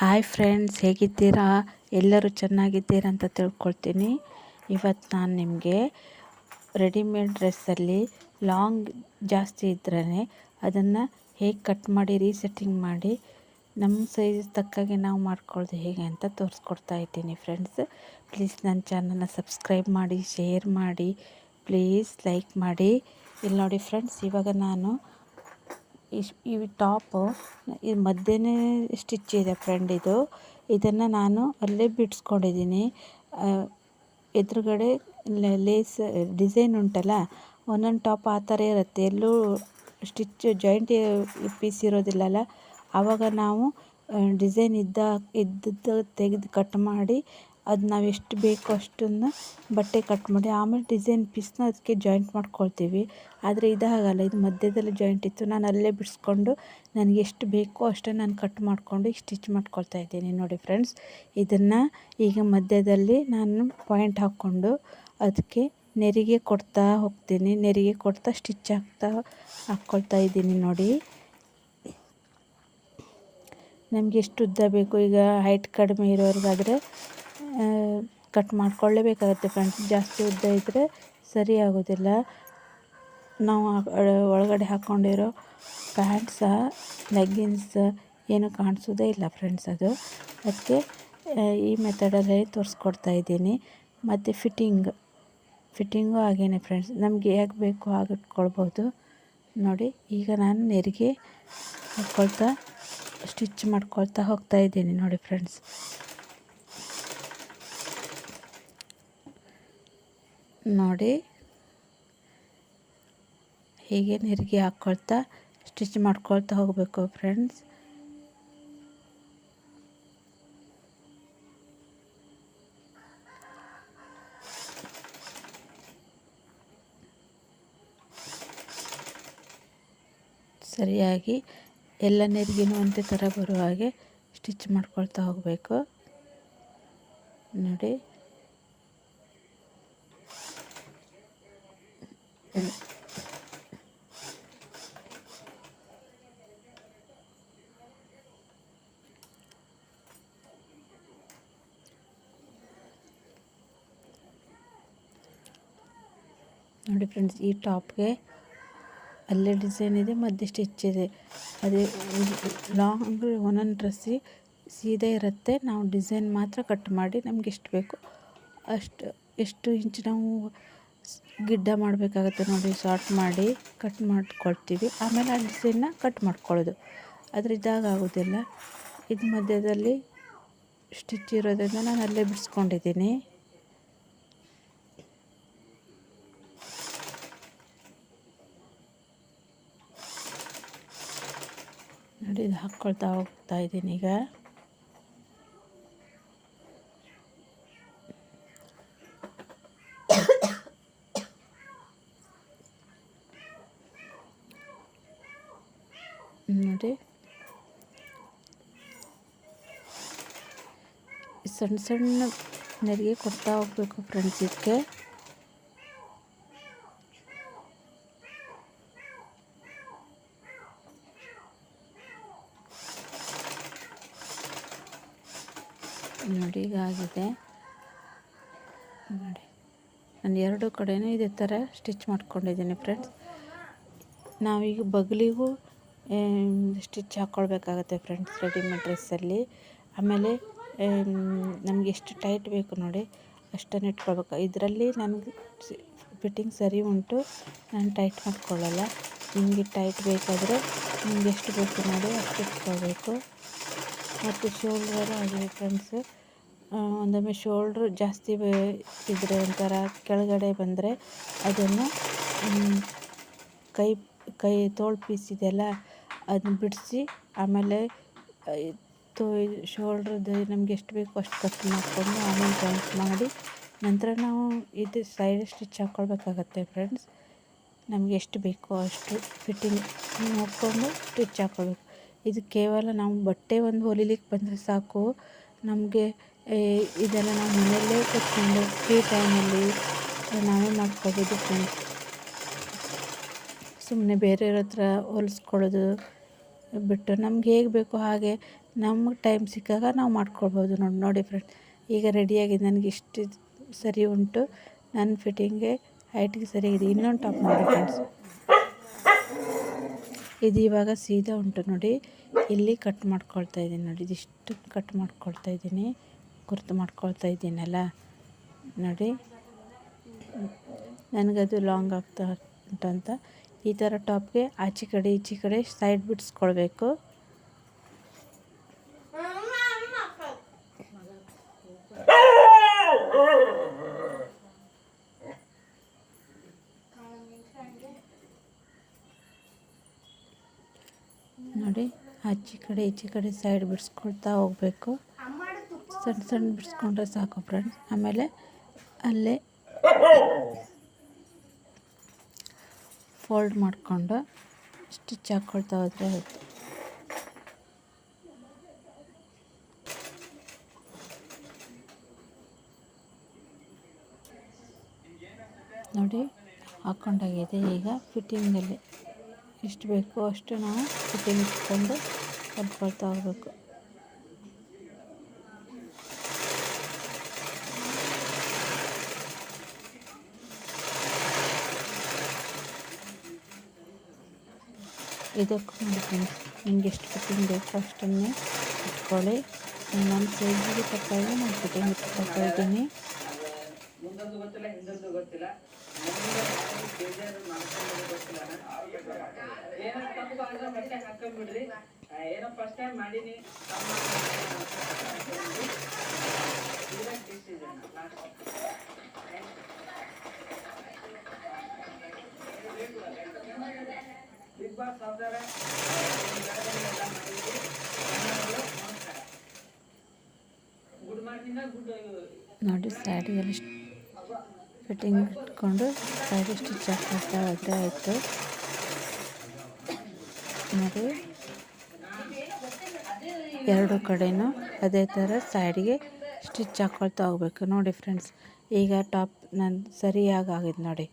Hi friends ಹೇಗಿದ್ದೀರಾ? ಎಲ್ಲರೂ ಚೆನ್ನಾಗಿದ್ದೀರಾ ಅಂತ ತಿಳ್ಕೊಳ್ತೀನಿ. ಇವತ್ತು ನಾನು ನಿಮಗೆ ರೆಡಿಮೇಡ್ ಡ್ರೆಸ್ಸಲ್ಲಿ ಲಾಂಗ್ ಜಾಸ್ತಿ ಇದ್ರೇ ಅದನ್ನು ಹೇಗೆ ಕಟ್ ಮಾಡಿ ರೀಸೆಟ್ಟಿಂಗ್ ಮಾಡಿ ನಮ್ಮ ಸೈಜ್ ತಕ್ಕಾಗೆ ನಾವು ಮಾಡ್ಕೊಳ್ಳೋದು ಹೇಗೆ ಅಂತ ತೋರಿಸ್ಕೊಡ್ತಾ ಇದ್ದೀನಿ ಫ್ರೆಂಡ್ಸ್ ಪ್ಲೀಸ್ ನನ್ನ ಚಾನಲ್ನ ಸಬ್ಸ್ಕ್ರೈಬ್ ಮಾಡಿ ಶೇರ್ ಮಾಡಿ ಪ್ಲೀಸ್ ಲೈಕ್ ಮಾಡಿ. ಇಲ್ಲಿ ನೋಡಿ ಫ್ರೆಂಡ್ಸ್ ಇವಾಗ ನಾನು ಈ ಟಾಪು, ಈ ಮಧ್ಯನೇ ಸ್ಟಿಚ್ ಇದೆ ಫ್ರೆಂಡ್ ಇದು. ಇದನ್ನು ನಾನು ಅಲ್ಲೇ ಬಿಡಿಸ್ಕೊಂಡಿದ್ದೀನಿ. ಎದುರುಗಡೆ ಲೇಸ್, ಡಿಸೈನ್ ಉಂಟಲ್ಲ, ಒಂದೊಂದು ಟಾಪ್ ಆ ಥರ ಇರುತ್ತೆ. ಎಲ್ಲೂ ಸ್ಟಿಚ್ ಜಾಯಿಂಟ್ ಪೀಸ್ ಇರೋದಿಲ್ಲಲ್ಲ. ಆವಾಗ ನಾವು ಡಿಸೈನ್ ಇದ್ದ, ಇದ್ದದ್ದು ತೆಗೆದು ಕಟ್ ಮಾಡಿ ಅದು ನಾವು ಎಷ್ಟು ಬೇಕೋ ಅಷ್ಟನ್ನು ಬಟ್ಟೆ ಕಟ್ ಮಾಡಿ, ಆಮೇಲೆ ಡಿಸೈನ್ ಪೀಸ್ನ ಅದಕ್ಕೆ ಜಾಯಿಂಟ್ ಮಾಡ್ಕೊಳ್ತೀವಿ. ಆದರೆ ಇದು ಹಾಗಲ್ಲ ಇದು ಮಧ್ಯದಲ್ಲಿ ಜಾಯಿಂಟ್ ಇತ್ತು. ನಾನು ಅಲ್ಲೇ ಬಿಡಿಸ್ಕೊಂಡು ನನಗೆ ಎಷ್ಟು ಬೇಕೋ ಅಷ್ಟೇ ನಾನು ಕಟ್ ಮಾಡಿಕೊಂಡು ಸ್ಟಿಚ್ ಮಾಡ್ಕೊಳ್ತಾ ಇದ್ದೀನಿ ನೋಡಿ ಫ್ರೆಂಡ್ಸ್ ಇದನ್ನು ಈಗ ಮಧ್ಯದಲ್ಲಿ ನಾನು ಪಾಯಿಂಟ್ ಹಾಕ್ಕೊಂಡು ಅದಕ್ಕೆ ನೆರಿಗೆ ಕೊಡ್ತಾ ಹೋಗ್ತೀನಿ. ನೆರಿಗೆ ಕೊಡ್ತಾ ಸ್ಟಿಚ್ ಹಾಕ್ತಾ ಹಾಕ್ಕೊಳ್ತಾ ಇದ್ದೀನಿ ನೋಡಿ. ನಮಗೆ ಎಷ್ಟು ಉದ್ದ ಬೇಕು? ಈಗ ಹೈಟ್ ಕಡಿಮೆ ಇರೋರಿಗಾದರೆ ಕಟ್ ಮಾಡ್ಕೊಳ್ಳೇಬೇಕಾಗತ್ತೆ ಫ್ರೆಂಡ್ಸ್ ಜಾಸ್ತಿ ಉದ್ದ ಇದ್ದರೆ ಸರಿ ಆಗೋದಿಲ್ಲ. ನಾವು ಒಳಗಡೆ ಹಾಕ್ಕೊಂಡಿರೋ ಪ್ಯಾಂಟ್ಸ ಲೆಗ್ಗಿನ್ಸ್ ಏನು ಕಾಣಿಸೋದೇ ಇಲ್ಲ ಫ್ರೆಂಡ್ಸ್ ಅದು. ಅದಕ್ಕೆ ಈ ಮೆಥಡಲ್ಲಿ ತೋರಿಸ್ಕೊಡ್ತಾ ಇದ್ದೀನಿ. ಮತ್ತು ಫಿಟ್ಟಿಂಗ್ ಫಿಟ್ಟಿಂಗು ಹಾಗೇನೆ ಫ್ರೆಂಡ್ಸ್ ನಮಗೆ ಹೇಗೆ ಬೇಕು ಹಾಗೆ ನೋಡಿ, ಈಗ ನಾನು ನೆರಿಗೆ ಹಾಕ್ಕೊಳ್ತಾ ಸ್ಟಿಚ್ ಮಾಡ್ಕೊಳ್ತಾ ಹೋಗ್ತಾ ಇದ್ದೀನಿ ನೋಡಿ ಫ್ರೆಂಡ್ಸ್ ನೋಡಿ ಹೀಗೆ ನೆರಿಗೆ ಹಾಕ್ಕೊಳ್ತಾ ಸ್ಟಿಚ್ ಮಾಡ್ಕೊಳ್ತಾ ಹೋಗಬೇಕು ಫ್ರೆಂಡ್ಸ್. ಸರಿಯಾಗಿ ಎಲ್ಲ ನೆರಿಗೆನೂ ಒಂದೇ ಥರ ಬರುವ ಹಾಗೆ ಸ್ಟಿಚ್ ಮಾಡ್ಕೊಳ್ತಾ ಹೋಗಬೇಕು. ನೋಡಿ. ನೋಡಿ ಫ್ರೆಂಡ್ಸ್ ಈ ಟಾಪ್ಗೆ ಅಲ್ಲೇ ಡಿಸೈನ್ ಇದೆ, ಮಧ್ಯೆ ಸ್ಟಿಚ್ ಇದೆ. ಅದೇ ಲಾಂಗ್ ಒಂದೊಂದು ಡ್ರೆಸ್ಸಿ ಸೀದಾ ಇರುತ್ತೆ. ನಾವು ಡಿಸೈನ್ ಮಾತ್ರ ಕಟ್ ಮಾಡಿ ನಮ್ಗೆ ಎಷ್ಟು ಬೇಕು ಅಷ್ಟು, ಎಷ್ಟು ಇಂಚ್ ನಾವು ಗಿಡ್ಡ ಮಾಡಬೇಕಾಗತ್ತೆ ನೋಡಿ ಶಾರ್ಟ್ ಮಾಡಿ ಕಟ್ ಮಾಡ್ಕೊಳ್ತೀವಿ. ಆಮೇಲೆ ಆ ಡಿಸೈನ್ನ ಕಟ್ ಮಾಡ್ಕೊಳ್ಳೋದು. ಆದರೆ ಆಗೋದಿಲ್ಲ. ಇದು ಮಧ್ಯದಲ್ಲಿ ಸ್ಟಿಚ್ ಇರೋದ್ರಿಂದ ನಾನು ಅಲ್ಲೇ ಬಿಡಿಸ್ಕೊಂಡಿದ್ದೀನಿ. ನೋಡಿ, ಇದು ಹಾಕ್ಕೊಳ್ತಾ ಹೋಗ್ತಾ ಇದ್ದೀನಿ ಈಗ ನೋಡಿ ಸಣ್ಣ ಸಣ್ಣ ನೆರಿಗೆ ಕೊಡ್ತಾ ಹೋಗ್ಬೇಕು ಫ್ರೆಂಡ್ಸ್ ಇದಕ್ಕೆ ನೋಡಿ ಈಗ ಆಗಿದೆ. ನೋಡಿ. ನಾನು ಎರಡು ಕಡೆಯೂ ಇದೇ ಥರ ಸ್ಟಿಚ್ ಮಾಡ್ಕೊಂಡಿದ್ದೀನಿ ಫ್ರೆಂಡ್ಸ್ ನಾವೀಗ ಬಗಲಿಗೂ ಸ್ಟಿಚ್ ಹಾಕ್ಕೊಳ್ಬೇಕಾಗತ್ತೆ ಫ್ರೆಂಡ್ಸ್ ರೆಡಿಮೇಡ್ ಡ್ರೆಸ್ಸಲ್ಲಿ ಆಮೇಲೆ ನಮಗೆ ಎಷ್ಟು ಟೈಟ್ ಬೇಕು ನೋಡಿ, ಅಷ್ಟನ್ನು ಇಟ್ಕೊಳ್ಬೇಕು. ಇದರಲ್ಲಿ ನನಗೆ ಫಿಟ್ಟಿಂಗ್ ಸರಿ ಉಂಟು, ನಾನು ಟೈಟ್ ಮಾಡ್ಕೊಳ್ಳಲ್ಲ. ನಿಮಗೆ ಟೈಟ್ ಬೇಕಾದರೆ ನಿಮ್ಗೆ ಎಷ್ಟು ಬೇಕು ನೋಡಿ ಅಷ್ಟು ಇಟ್ಕೊಳ್ಬೇಕು. ಮತ್ತು ಶೋಲ್ಡರು ಹಾಗೆ ಫ್ರೆಂಡ್ಸ್ ಒಂದೊಮ್ಮೆ ಶೋಲ್ಡ್ರ್ ಜಾಸ್ತಿ ಇದ್ದರೆ ಒಂಥರ ಕೆಳಗಡೆ ಬಂದರೆ ಅದನ್ನು ಕೈ ಕೈ ತೋಳು ಪೀಸ್ ಇದೆಯಲ್ಲ, ಅದನ್ನ ಬಿಡಿಸಿ, ಆಮೇಲೆ ತೋ ಶೋಲ್ಡ್ರದ್ದು ನಮ್ಗೆ ಎಷ್ಟು ಬೇಕೋ ಅಷ್ಟು ಕಟ್ ಮಾಡಿಕೊಂಡು ಆಮೇಲೆ ಜಾಯಿಂಟ್ ಮಾಡಿ ನಂತರ ನಾವು ಇದು ಸೈಡ್ ಸ್ಟಿಚ್ ಹಾಕ್ಕೊಳ್ಬೇಕಾಗತ್ತೆ ಫ್ರೆಂಡ್ಸ್ ನಮಗೆ ಎಷ್ಟು ಬೇಕೋ ಅಷ್ಟು ಫಿಟ್ಟಿಂಗ್ ನೋಡಿಕೊಂಡು ಸ್ಟಿಚ್ ಹಾಕ್ಕೊಳ್ಬೇಕು ಇದು ಕೇವಲ ನಾವು ಬಟ್ಟೆ ಒಂದು ಹೊಲಿಲಿಕ್ಕೆ ಬಂದರೆ ಸಾಕು. ನಮಗೆ ಇದೆಲ್ಲ ನಾವು ಮನೆಯಲ್ಲೇ ಕೂತ್ಕೊಂಡು ಫ್ರೀ ಟೈಮಲ್ಲಿ ನಾವೇ ಮಾಡ್ಕೋಬೋದು ಫ್ರೆಂಡ್ಸ್ ಸುಮ್ಮನೆ ಬೇರೆಯವ್ರ ಹತ್ರ ಹೊಲಿಸ್ಕೊಳ್ಳೋದು ಬಿಟ್ಟು ನಮ್ಗೆ ಹೇಗೆ ಬೇಕೋ ಹಾಗೆ ನಮಗೆ ಟೈಮ್ ಸಿಕ್ಕಾಗ ನಾವು ಮಾಡ್ಕೊಳ್ಬೋದು ನೋಡಿ ನೋಡಿ ಫ್ರೆಂಡ್ ಈಗ ರೆಡಿಯಾಗಿದೆ ನನಗೆ ಇಷ್ಟು ಸರಿ ಉಂಟು. ನನ್ನ ಫಿಟ್ಟಿಂಗ್ಗೆ ಹೈಟ್ಗೆ ಸರಿಯಾಗಿದೆ ಇನ್ನೊಂದು ಟಾಪ್ ನೋಡಿ ಫ್ರೆಂಡ್ಸ್ ಇದು ಇವಾಗ ಸೀದಾ ಉಂಟು ನೋಡಿ. ಇಲ್ಲಿ ಕಟ್ ಮಾಡ್ಕೊಳ್ತಾ ಇದ್ದೀನಿ ನೋಡಿ. ಇದಿಷ್ಟು ಕಟ್ ಮಾಡ್ಕೊಳ್ತಾ ಇದ್ದೀನಿ. ಗುರ್ತು ಮಾಡ್ಕೊಳ್ತಾ ಇದ್ದೀನಲ್ಲ ನೋಡಿ. ನನಗದು ಲಾಂಗ್ ಆಗ್ತಾ ಉಂಟಂತ. ಈ ಥರ ಟಾಪ್ಗೆ ಆಚೆ ಕಡೆ, ಈಚೆ ಕಡೆ ಸೈಡ್ ಬಿಡಿಸ್ಕೊಳ್ಬೇಕು ನೋಡಿ ಆಚೆ ಕಡೆ, ಈಚೆ ಕಡೆ ಸೈಡ್ ಬಿಡಿಸ್ಕೊಳ್ತಾ ಹೋಗಬೇಕು. ಸಣ್ಣ ಸಣ್ಣ ಬಿಡಿಸ್ಕೊಂಡ್ರೆ ಸಾಕು ಫ್ರೆಂಡ್ಸ್ ಆಮೇಲೆ ಅಲ್ಲೇ ಫೋಲ್ಡ್ ಮಾಡಿಕೊಂಡು ಸ್ಟಿಚ್ ಹಾಕ್ಕೊಳ್ತಾ ಹೋದರೆ ಆಯಿತು. ನೋಡಿ ಹಾಕ್ಕೊಂಡಾಗಿದೆ ಈಗ ಫಿಟ್ಟಿಂಗಲ್ಲಿ ಎಷ್ಟು ಬೇಕೋ ಅಷ್ಟು ನಾವು ಫಿಟ್ಟಿಂಗ್ ಇಟ್ಕೊಂಡು ಹೊಲ್ಕೊಳ್ತಾ ಹೋಗ್ಬೇಕು ಇದಕ್ಕೂ ನೋಡಿ ಫ್ರೆಂಡ್ಸ್ ನಿಮ್ಗೆ ಎಷ್ಟು ಫಿಟ್ಟಿಂಗ್ ಬೇಕೋ ಅಷ್ಟನ್ನೇ ಇಟ್ಕೊಳ್ಳಿ ನನ್ನ ಸೈಜಿಗೆ ತಕ್ಕಾಗಿ ನಾನು ಫಿಟ್ಟಿಂಗ್ ಇಟ್ಕೊಳ್ತಾ ಇದ್ದೀನಿ ಮುಂದೊಂದು ಗೊತ್ತಿಲ್ಲ, ಹಿಂದೊಂದು ಗೊತ್ತಿಲ್ಲ. ಮಾಡ್ಕೊಂಡು ಗೊತ್ತಿಲ್ಲ. ಏನೋ ತಪ್ಪು ಅಂದ್ರೆ ಮತ್ತೆ ಹಾಕೊಂಡ್ಬಿಡ್ರಿ. ಏನೋ ಫಸ್ಟ್ ಟೈಮ್ ಮಾಡೀನಿ ಬಿಗ್ ಬಾಸ್ ಸಾವ್ದಾರ ಗುಡ್ ಮಾರ್ನಿಂಗ್, ಗುಡ್ ಫಿಟ್ಟಿಂಗ್ ಇಟ್ಕೊಂಡು ಸೈಡ್ ಸ್ಟಿಚ್ ಹಾಕ್ತಾ ಹೋದರೆ ಆಯಿತು. ನೋಡಿ, ಎರಡು ಕಡೆಯೂ ಅದೇ ಥರ ಸೈಡ್ಗೆ ಸ್ಟಿಚ್ ಹಾಕ್ಕೊಳ್ತಾ ಹೋಗ್ಬೇಕು. ನೋಡಿ ಫ್ರೆಂಡ್ಸ್, ಈಗ ಟಾಪ್ ನಾನು ಸರಿಯಾಗಿ ಆಗಿದೆ ನೋಡಿ.